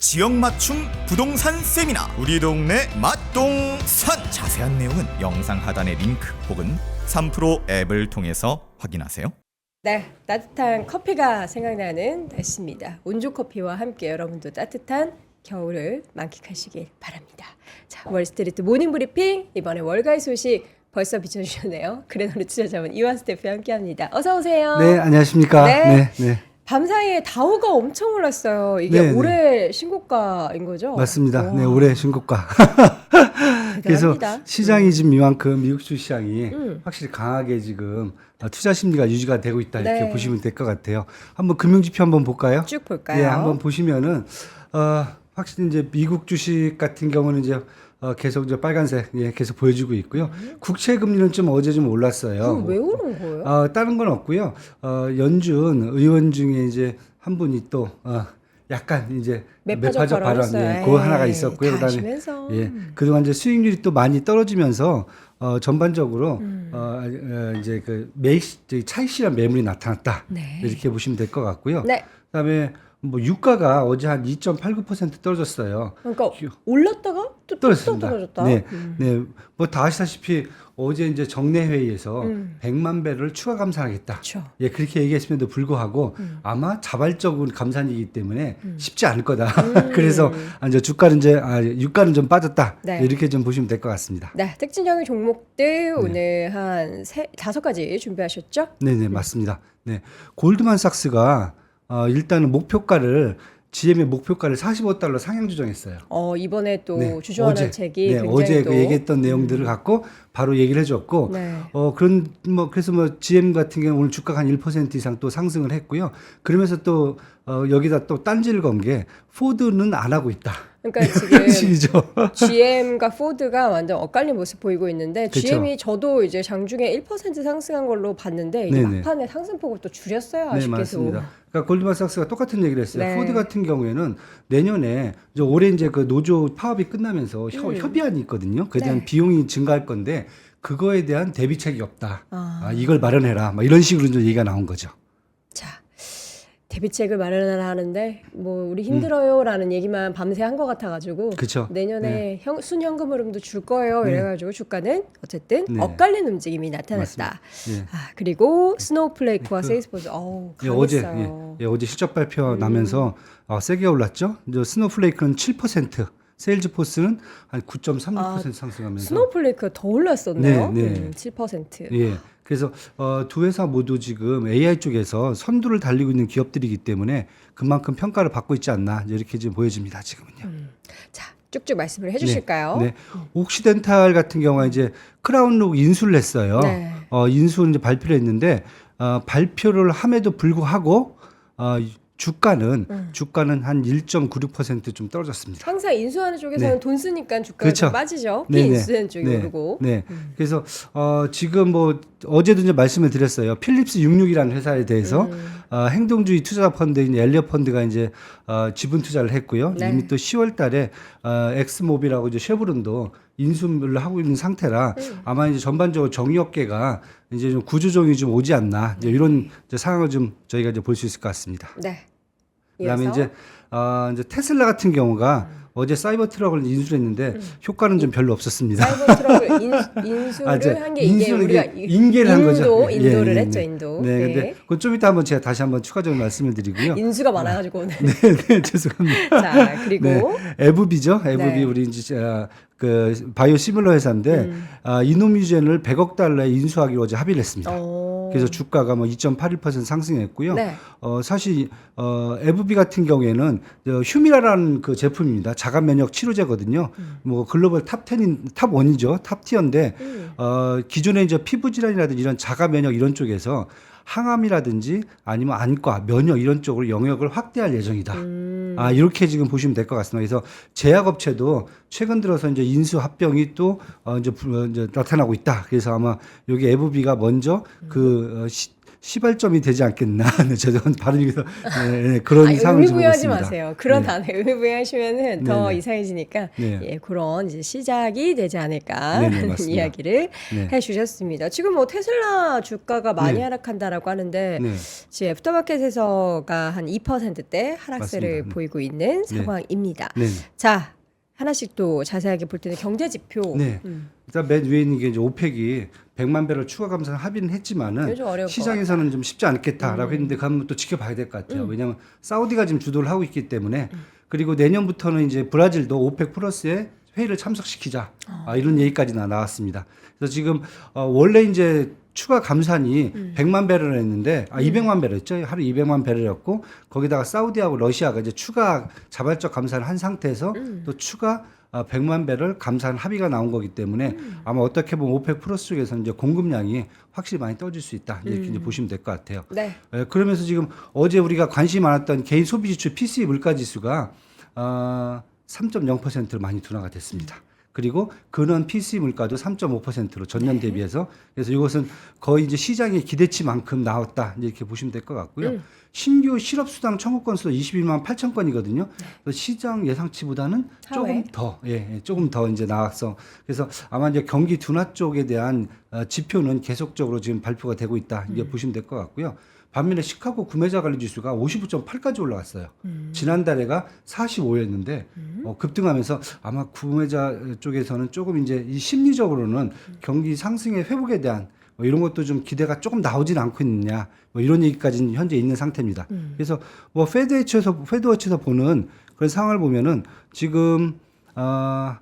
지역 맞춤 부동산 세미나 우리 동네 맛동산 자세한 내용은 영상 하단의 링크 혹은 3프로 앱을 통해서 확인하세요. 네, 따뜻한 커피가 생각나는 날씨입니다. 온조 커피와 함께 여러분도 따뜻한 겨울을 만끽하시길 바랍니다. 자, 월스트리트 모닝 브리핑 이번에 월가의 소식 벌써 비춰주셨네요. 그래너를 투자자분 이완수 대표 함께합니다. 어서 오세요. 네, 안녕하십니까. 네. 네, 네. 밤 사이에 다우가 엄청 올랐어요. 이게 네, 네. 올해 신고가인 거죠? 맞습니다. 와, 네, 올해 신고가. 그래서. 시장이 지금 이만큼 미국 주시장이 음. 확실히 강하게 지금 투자 심리가 유지가 되고 있다 이렇게 네. 보시면 될 것 같아요. 한번 금융지표 한번 볼까요? 쭉 볼까요? 네, 한번 보시면은 어, 확실히 이제 미국 주식 같은 경우는 이제 어, 계속 이제 빨간색 예, 계속 보여지고 있고요. 국채 금리는 좀 어제 좀 올랐어요. 음, 왜 오른 거예요? 어, 다른 건 없고요. 어, 연준 의원 중에 이제 한 분이 또 어, 약간 이제 매파적 발언. 예, 그 하나가 있었고요. 다 그다음에. 예, 그동안 이제 수익률이 또 많이 떨어지면서 어, 전반적으로 음. 어, 어, 이제 그 매입 차익 실현 매물이 나타났다 네. 이렇게 보시면 될 것 같고요. 네. 그다음에 뭐 유가가 어제 한 2.89% 떨어졌어요. 그러니까 휴. 올랐다가 또, 떨어졌습니다. 떨어졌다. 네, 음. 네, 뭐 다 아시다시피 어제 이제 정례 회의에서 음. 100만 배를 추가 감산하겠다. 그렇죠. 예, 그렇게 얘기했음에도 불구하고 음. 아마 자발적인 감산이기 때문에 음. 쉽지 않을 거다. 음. 그래서 아, 이제 주가는 이제 아, 유가는 좀 빠졌다. 네. 이렇게 좀 보시면 될 것 같습니다. 네, 특징적인 종목들 오늘 한 세, 다섯 가지 준비하셨죠? 네, 네, 맞습니다. 네. 골드만삭스가 어, 일단은 목표가를 GM의 목표가를 45달러 상향 조정했어요. 어, 이번에 또 네, 주주환원 어제, 책이 네, 어제 또그 얘기했던 내용들을 갖고 바로 얘기를 해줬고 네. 어 그런 뭐 그래서 뭐 GM 같은 경우 오늘 주가가 한 1% 이상 또 상승을 했고요. 그러면서 또 어, 여기다 또 딴지를 건 게 포드는 안 하고 있다. 그러니까 지금. GM과 포드가 완전 엇갈린 모습 보이고 있는데 그쵸. GM이 저도 이제 장중에 1% 상승한 걸로 봤는데. 막판에 상승폭을 또 줄였어요. 네, 아쉽게도. 맞습니다. 그러니까 골드만삭스가 똑같은 얘기를 했어요. 네. 포드 같은 경우에는 내년에 이제 올해 이제 그 노조 파업이 끝나면서 협, 음. 협의안이 있거든요. 그에 대한 네. 비용이 증가할 건데 그거에 대한 대비책이 없다. 아. 아, 이걸 마련해라. 막 이런 식으로 이제 얘기가 나온 거죠. 자, 대비책을 마련하라 하는데 뭐 우리 힘들어요라는 얘기만 밤새 한 것 같아가지고 그렇죠. 내년에 형, 순현금 흐름도 줄 거예요. 네. 이래가지고 주가는 어쨌든 네. 엇갈린 움직임이 나타났다. 예. 아 그리고 스노우플레이크와 그- 세일스포스 어우 예, 어제 강했어요. 예, 예, 어제 실적 발표 음. 나면서 어, 세게 올랐죠. 이제 스노플레이크는 7%, 세일즈포스는 한 9.36% 아, 상승하면서 스노우플레이크가 더 올랐었네요. 네, 네. 음, 7%. 예. 그래서 어, 두 회사 모두 지금 AI 쪽에서 선두를 달리고 있는 기업들이기 때문에 그만큼 평가를 받고 있지 않나 이렇게 지금 보여집니다. 지금은요. 음. 자 쭉쭉 말씀을 해주실까요? 네. 옥시덴탈 같은 경우가 이제 크라운록 인수를 했어요. 네. 어, 인수를 이제 발표를 했는데 어, 발표를 함에도 불구하고 어, 주가는 음. 주가는 한 1.96%좀 떨어졌습니다. 항상 인수하는 쪽에서는 네. 돈 쓰니까 주가가 그렇죠. 좀 빠지죠. 네, 네. 비인수하는 쪽이 네. 오르고. 네. 음. 그래서 어, 지금 뭐 어제도 이제 말씀을 드렸어요. 필립스 66이라는 회사에 대해서 음. 어, 행동주의 투자 펀드인 엘리어 펀드가 이제 어, 지분 투자를 했고요. 네. 이미 또 10월 달에 어, 엑스모빌하고 이제 쉐브론도 인수를 하고 있는 상태라 음. 아마 이제 전반적으로 정유업계가 이제 좀 구조조정이 좀 오지 않나 이런 이제 상황을 좀 저희가 이제 볼 수 있을 것 같습니다. 네. 그다음에. 이제 어, 이제 테슬라 같은 경우가 어제 사이버 트럭을 인수를 했는데 음. 효과는 좀 별로 없었습니다. 사이버 트럭을 인, 인수를 아, 이제 한게 이게 인수를 우리가 인계를 한 거죠. 인도 예, 인도를 예, 했죠 네. 인도. 네, 근데 그건 좀 이따 한번 제가 다시 한번 추가적으로 말씀을 드리고요. 인수가 많아가지고 오늘. 네, 네, 죄송합니다. 자 그리고 네, 에브비죠. 에브비 네. 우리 이제 아, 그 바이오 시밀러 회사인데 음. 아, 이노뮤젠을 100억 달러에 인수하기로 어제 합의를 했습니다. 어. 그래서 주가가 뭐 2.81% 상승했고요. 네. 어, 사실 어, 에브비 같은 경우에는 저 휴미라라는 그 제품입니다. 자가 면역 치료제거든요. 뭐 글로벌 탑 10인 탑 1이죠. 탑 티어인데 음. 어, 기존에 이제 피부 질환이라든지 이런 자가 면역 이런 쪽에서 항암이라든지 아니면 안과, 면역 이런 쪽으로 영역을 확대할 예정이다. 음. 아, 이렇게 지금 보시면 될 것 같습니다. 그래서 제약업체도 최근 들어서 이제 인수 합병이 또 어, 이제, 부- 어, 이제 나타나고 있다. 그래서 아마 여기 에브비가 먼저 그 어, 시, 시발점이 되지 않겠나. 네, 저는 발음이 서 네, 네, 그런 아, 상을 보고 의미 부여하지 있습니다. 마세요. 그런 네. 단어 의미 부여하시면은 더. 이상해지니까 네. 예, 그런 이제 시작이 되지 않을까라는. 이야기를 네. 해주셨습니다. 지금 뭐 테슬라 주가가 많이 네. 하락한다라고 하는데 네. 지금 애프터마켓에서가 한 2%대 하락세를 맞습니다. 네. 보이고 있는 네. 상황입니다. 네. 자 하나씩 또 자세하게 볼 때는 경제 지표. 네. 음. 일단 맨 위에 있는 게 이제 오펙이 100만 배럴 추가 감산 합의는 했지만은 시장에서는 좀 쉽지 않겠다라고 음. 했는데 그건 또 지켜봐야 될 것 같아요. 왜냐하면 사우디가 지금 주도를 하고 있기 때문에 그리고 내년부터는 이제 브라질도 오펙 플러스에 회의를 참석시키자 아, 이런 얘기까지 나 나왔습니다. 그래서 지금 어, 원래 이제 추가 감산이 100만 배럴 했는데 아 200만 배럴 했죠. 하루 200만 배럴이었고 거기다가 사우디하고 러시아가 이제 추가 자발적 감산을 한 상태에서 또 추가 아, 100만 배럴 감산 합의가 나온 거기 때문에 아마 어떻게 보면 오펙 플러스 쪽에서는 이제 공급량이 확실히 많이 떠질 수 있다 이렇게 이제 보시면 될 것 같아요. 네. 예, 그러면서 지금 어제 우리가 관심이 많았던 개인 소비 지출 PCE 물가 지수가 어, 3.0%로 많이 둔화가 됐습니다. 그리고 근원 PC 물가도 3.5%로 전년 대비해서 그래서 이것은 거의 이제 시장의 기대치만큼 나왔다 이렇게 보시면 될 것 같고요. 신규 실업 수당 청구 건수도 21만 8천 건이거든요. 그래서 시장 예상치보다는 조금 하회. 더 예, 예, 조금 더 이제 나와서 그래서 아마 이제 경기 둔화 쪽에 대한 어, 지표는 계속적으로 지금 발표가 되고 있다 이게 보시면 될 것 같고요. 반면에 시카고 구매자 관리 지수가 55.8까지 올라갔어요. 지난달에가 45였는데 어, 급등하면서 아마 구매자 쪽에서는 조금 이제 이 심리적으로는 경기 상승의 회복에 대한 뭐 이런 것도 좀 기대가 조금 나오진 않고 있느냐 뭐 이런 얘기까지는 현재 있는 상태입니다. 그래서 뭐 페드워치에서 페드워치에서 보는 그런 상황을 보면은 지금 아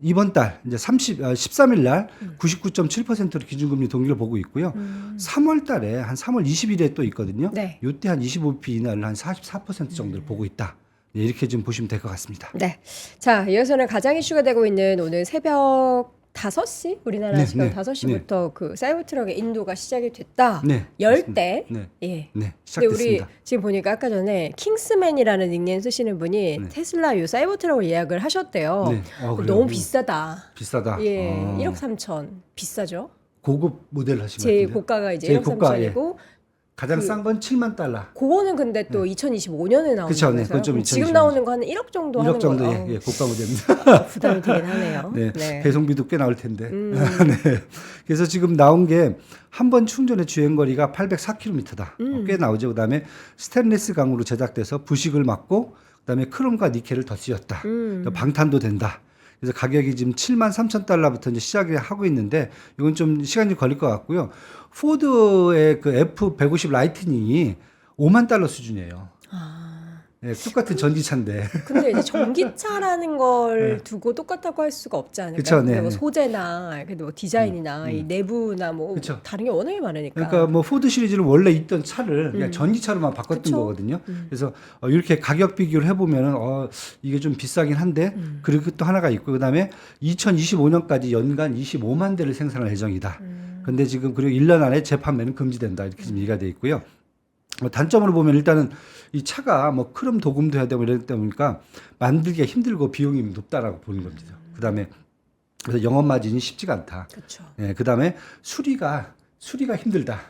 이번 달 이제 30 아, 13일 날 99.7%로 기준금리 동기를 보고 있고요. 3월 달에 한 3월 20일에 또 있거든요. 네. 요때 한 25p 이내를 한44% 정도를 보고 있다. 네, 이렇게 좀 보시면 될 것 같습니다. 네. 자, 이어서는 가장 이슈가 되고 있는 오늘 새벽 5시 우리나라 네, 시간 네, 5시부터 그 사이버 트럭의 인도가 시작이 됐다. 네. 열 대. 네. 예. 네. 근데 우리 시작됐습니다. 지금 보니까 아까 전에 킹스맨이라는 닉네임 쓰시는 분이 네. 테슬라 요 사이버 트럭을 예약을 하셨대요. 네. 어, 그래요? 너무 음, 비싸다. 비싸다. 예, 어. 1억 3천 비싸죠. 고급 모델 제일 같은데. 고가가 이제 제일 1억 고가, 예. 3천이고 가장 그- 싼건 7만 달러. 그거는 근데 또 2025년에 나오는 그쵸, 네. 그건 좀 지금 2025 나오는 거 한 1억 정도 1억 하는 정도. 예, 예, 고가 모델입니다. 부담이 되긴 하네요. 네, 네. 배송비도 꽤 나올 텐데. 음. 네. 그래서 지금 나온 게 한 번 충전의 주행 거리가 804km다. 음. 꽤 나오죠. 그다음에 스테인리스 강으로 제작돼서 부식을 막고 그다음에 크롬과 니켈을 더 쓰였다. 음. 방탄도 된다. 그래서 가격이 지금 7만 3천 달러부터 이제 시작을 하고 있는데 이건 좀 시간이 걸릴 것 같고요. 포드의 그 F150 라이트닝이 5만 달러 수준이에요. 아. 네, 똑같은 전기차인데. 근데 이제 전기차라는 걸 두고 똑같다고 할 수가 없지 않을까요? 네. 그쵸, 네, 뭐 네. 소재나 그래도 뭐 디자인이나 이 내부나 뭐 그쵸. 다른 게 워낙에 많으니까. 그러니까 뭐 포드 시리즈는 원래 있던 차를 그냥 음. 전기차로만 바꿨던 그쵸. 거거든요. 그래서 어, 이렇게 가격 비교를 해보면은 어, 이게 좀 비싸긴 한데 음. 그리고 또 하나가 있고 그다음에 2025년까지 연간 25만 대를 생산할 예정이다. 음. 근데 지금 그리고 1년 안에 재판매는 금지된다 이렇게 지금 얘기가 돼 있고요. 뭐 단점으로 보면 일단은 이 차가 뭐 크롬 도금도 해야 되고 이러다 보니까 만들기가 힘들고 비용이 높다라고 보는 겁니다. 그다음에 그래서 영업 마진이 쉽지가 않다. 그렇죠. 예, 그다음에 수리가 수리가 힘들다.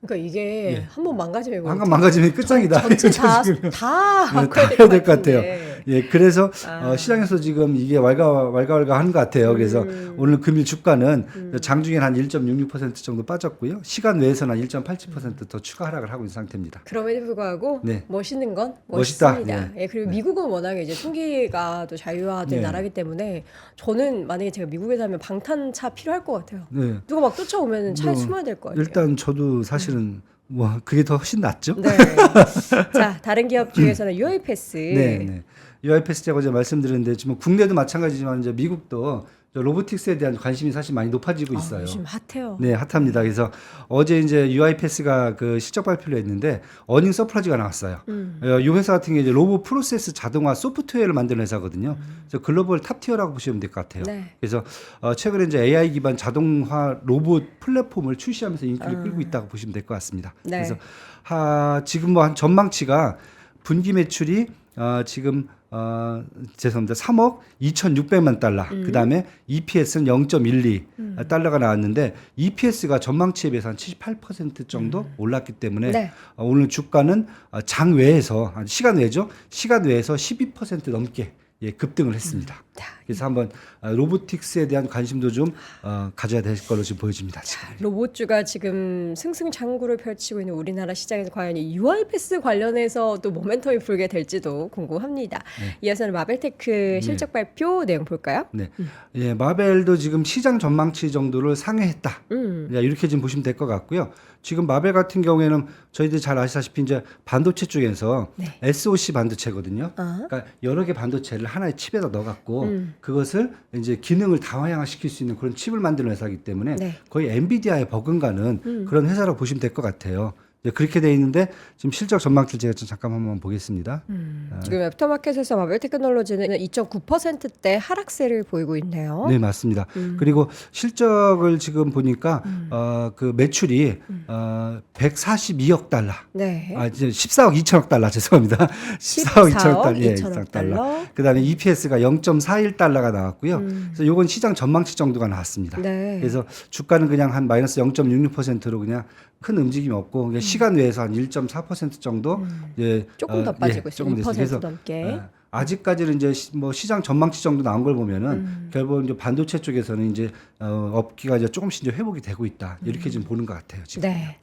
그러니까 이게 예. 한번 망가지면 한간 망가지면 끝장이다. 전체 다, 지금. 다 네, 될 해야 것될것 같아요. 예, 그래서 아. 어, 시장에서 지금 이게 왈가 왈가왈가 하는 것 같아요. 그래서 음. 오늘 금일 주가는 장중에 한 1.66% 정도 빠졌고요. 시간 외에서는 한 1.87%더 추가 하락을 하고 있는 상태입니다. 그럼에도 불구하고 네. 멋있는 건 멋있다. 멋있습니다. 예, 그리고 미국은 워낙에 이제 총기가 또 자유화된 네. 나라기 때문에 저는 만약에 제가 미국에 살면 방탄차 필요할 것 같아요. 네. 누가 막 쫓아오면 차에 뭐, 숨어야 될것 같아요. 일단 저도 사실은 뭐 그게 더 훨씬 낫죠. 네. 자, 다른 기업 중에서는 UiPath. 네, 네. UiPath 제가 어제 말씀드렸는데 지금 국내도 마찬가지지만 이제 미국도 저 로보틱스에 대한 관심이 사실 많이 높아지고 아, 있어요. 요즘 핫해요. 네, 핫합니다. 그래서 어제 이제 UiPath가 그 실적 발표를 했는데 어닝 서프라이즈가 나왔어요. 음. 어, 이 회사 같은 게 이제 로봇 프로세스 자동화 소프트웨어를 만드는 회사거든요. 음. 그래서 글로벌 탑티어라고 보시면 될 것 같아요. 네. 그래서 어, 최근에 이제 AI 기반 자동화 로봇 플랫폼을 출시하면서 인기를 끌고 있다고 보시면 될 것 같습니다. 아. 네. 그래서 하, 지금 뭐 한 전망치가 분기 매출이 어, 지금 어, 죄송합니다. 3억 2,600만 달러. 음. 그다음에 EPS는 0.12 달러가 나왔는데 EPS가 전망치에 비해서 한 78% 정도 올랐기 때문에 네. 어, 오늘 주가는 어, 장 외에서 시간 외죠. 시간 외에서 12% 넘게 예, 급등을 했습니다. 자, 그래서 한번 어, 로보틱스에 대한 관심도 좀 어, 가져야 될 걸로 지금 보여집니다. 지금. 로봇주가 지금 승승장구를 펼치고 있는 우리나라 시장에서 과연 이 UiPath 관련해서 또 모멘텀이 불게 될지도 궁금합니다. 이어서는 마벨테크 실적 발표 내용 볼까요? 네. 예, 마벨도 지금 시장 전망치 정도를 상회했다. 음. 야, 이렇게 지금 보시면 될 것 같고요. 지금 마벨 같은 경우에는 저희들 잘 아시다시피 이제 반도체 쪽에서 네. SOC 반도체거든요. 아. 그러니까 여러 개 반도체를 하나의 칩에다 넣어갖고 음. 그것을 이제 기능을 다양화시킬 수 있는 그런 칩을 만드는 회사이기 때문에 네. 거의 엔비디아에 버금가는 음. 그런 회사라고 보시면 될 것 같아요. 이제 그렇게 돼 있는데 지금 실적 전망치를 제가 좀 잠깐 한번 보겠습니다. 음. 지금 애프터마켓에서 마벨 테크놀로지는 2.9%대 하락세를 보이고 있네요. 네 맞습니다. 음. 그리고 실적을 지금 보니까 어, 그 매출이 음. 어, 142억 달러. 네. 아 이제 14억 2천억 달러 죄송합니다. 14억 2천억 달러. 예, 2천억 2천억 달러. 달러. 그다음에 EPS가 0.41 달러가 나왔고요. 음. 그래서 요건 시장 전망치 정도가 나왔습니다. 네. 그래서 주가는 그냥 한 마이너스 0.66%로 그냥 큰 움직임 없고 그냥 시간 외에서 한 1.4% 정도 예, 음. 조금 더 어, 빠지고 예, 있어요. 조금 됐어요. 2% 그래서 넘게. 어, 아직까지는 이제 시, 뭐 시장 전망치 정도 나온 걸 보면은 음. 결국 이제 반도체 쪽에서는 이제 어, 업기가 이제 조금씩 이제 회복이 되고 있다 음. 이렇게 지금 보는 것 같아요 지금. 네.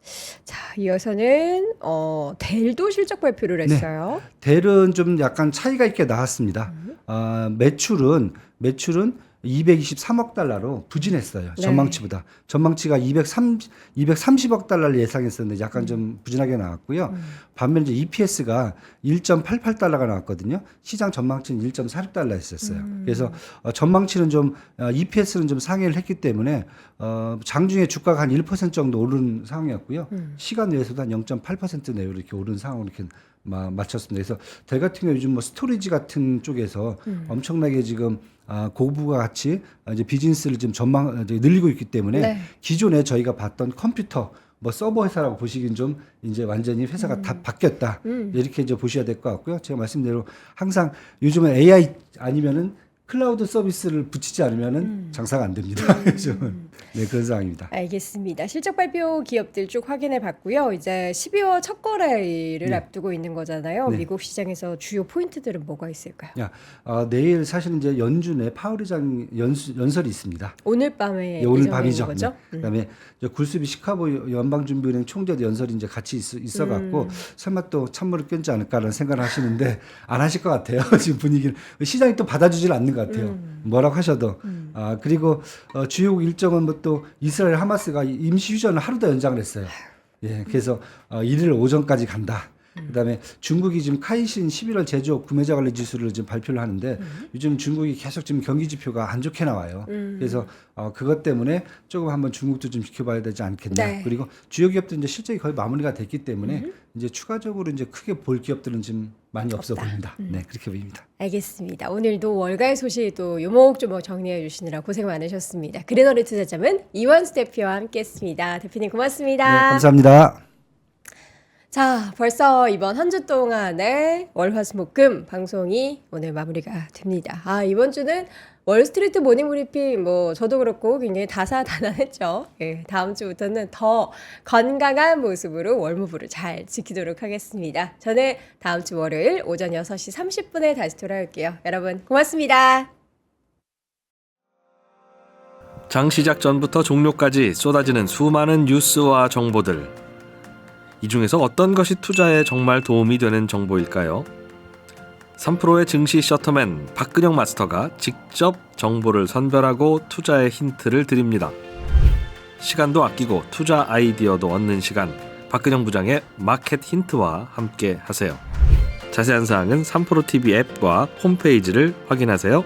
자, 이어서는 어, 델도 실적 발표를 네. 했어요. 델은 좀 약간 차이가 있게 나왔습니다. 음. 어, 매출은 매출은 223억 달러로 부진했어요. 네. 전망치보다. 전망치가 230, 230억 달러를 예상했었는데 약간 좀 부진하게 나왔고요. 음. 반면 이제 EPS가 1.88 달러가 나왔거든요. 시장 전망치는 1.46 달러 했었어요. 음. 그래서 어, 전망치는 좀 어, EPS는 좀 상회를 했기 때문에 어, 장중에 주가가 한 1% 정도 오른 상황이었고요. 음. 시간 외에서도 한 0.8% 내외로 이렇게 오른 상황으로 이렇게 마, 맞췄습니다. 그래서 델 같은 경우 요즘 뭐 스토리지 같은 쪽에서 음. 엄청나게 지금 아, 고부가 같이 이제 비즈니스를 지금 전망 이제 늘리고 있기 때문에 네. 기존에 저희가 봤던 컴퓨터 뭐 서버 회사라고 보시긴 좀 이제 완전히 회사가 다 바뀌었다 음. 이렇게 이제 보셔야 될 것 같고요. 제가 말씀대로 항상 요즘은 AI 아니면은 클라우드 서비스를 붙이지 않으면은 음. 장사가 안 됩니다. 요즘은 네 그런 상황입니다. 알겠습니다. 실적 발표 기업들 쭉 확인해 봤고요. 이제 12월 첫 거래일을 네. 앞두고 있는 거잖아요. 네. 미국 시장에서 주요 포인트들은 뭐가 있을까요? 야, 어, 내일 사실 이제 연준에 파월 의장 연수, 연설이 있습니다. 오늘 밤에 예, 오늘 밤이죠. 거죠? 네. 음. 그다음에 이제 굴수비 시카고 연방준비은행 총재도 연설이 이제 같이 있, 어 갖고 음. 설마 또 찬물을 껴지 않을까라는 생각을 하시는데 안 하실 것 같아요. 지금 분위기는 시장이 또 받아주질 않는 것 같아요. 음. 뭐라고 하셔도 아 그리고 어, 주요 일정은 뭐 또 이스라엘 하마스가 임시 휴전을 하루 더 연장을 했어요. 예, 그래서 어, 일일 오전까지 간다. 그다음에 중국이 지금 카이신 11월 제조업 구매자 관리 지수를 지금 발표를 하는데 요즘 중국이 계속 지금 경기 지표가 안 좋게 나와요. 음. 그래서 어, 그것 때문에 조금 한번 중국도 좀 지켜봐야 되지 않겠냐. 네. 그리고 주요 기업들 이제 실적이 거의 마무리가 됐기 때문에 이제 추가적으로 이제 크게 볼 기업들은 지금 많이 없어 없다. 보입니다. 네, 그렇게 보입니다. 알겠습니다. 오늘도 월가의 소식 또 요목조목 정리해 주시느라 고생 많으셨습니다. 그린어리 투자점은 이원수 대표와 함께했습니다. 대표님 네, 고맙습니다. 감사합니다. 자, 벌써 이번 한 주 동안의 월화수목금 방송이 오늘 마무리가 됩니다. 아, 이번 주는 월스트리트 모닝 브리핑 뭐 저도 그렇고 굉장히 다사다난했죠. 예, 다음 주부터는 더 건강한 모습으로 월무부를 잘 지키도록 하겠습니다. 저는 다음 주 월요일 오전 6시 30분에 다시 돌아올게요. 여러분 고맙습니다. 장 시작 전부터 종료까지 쏟아지는 수많은 뉴스와 정보들. 이 중에서 어떤 것이 투자에 정말 도움이 되는 정보일까요? 3프로의 증시 셔터맨 박근영 마스터가 직접 정보를 선별하고 투자의 힌트를 드립니다. 시간도 아끼고 투자 아이디어도 얻는 시간. 박근영 부장의 마켓 힌트와 함께 하세요. 자세한 사항은 3프로 TV 앱과 홈페이지를 확인하세요.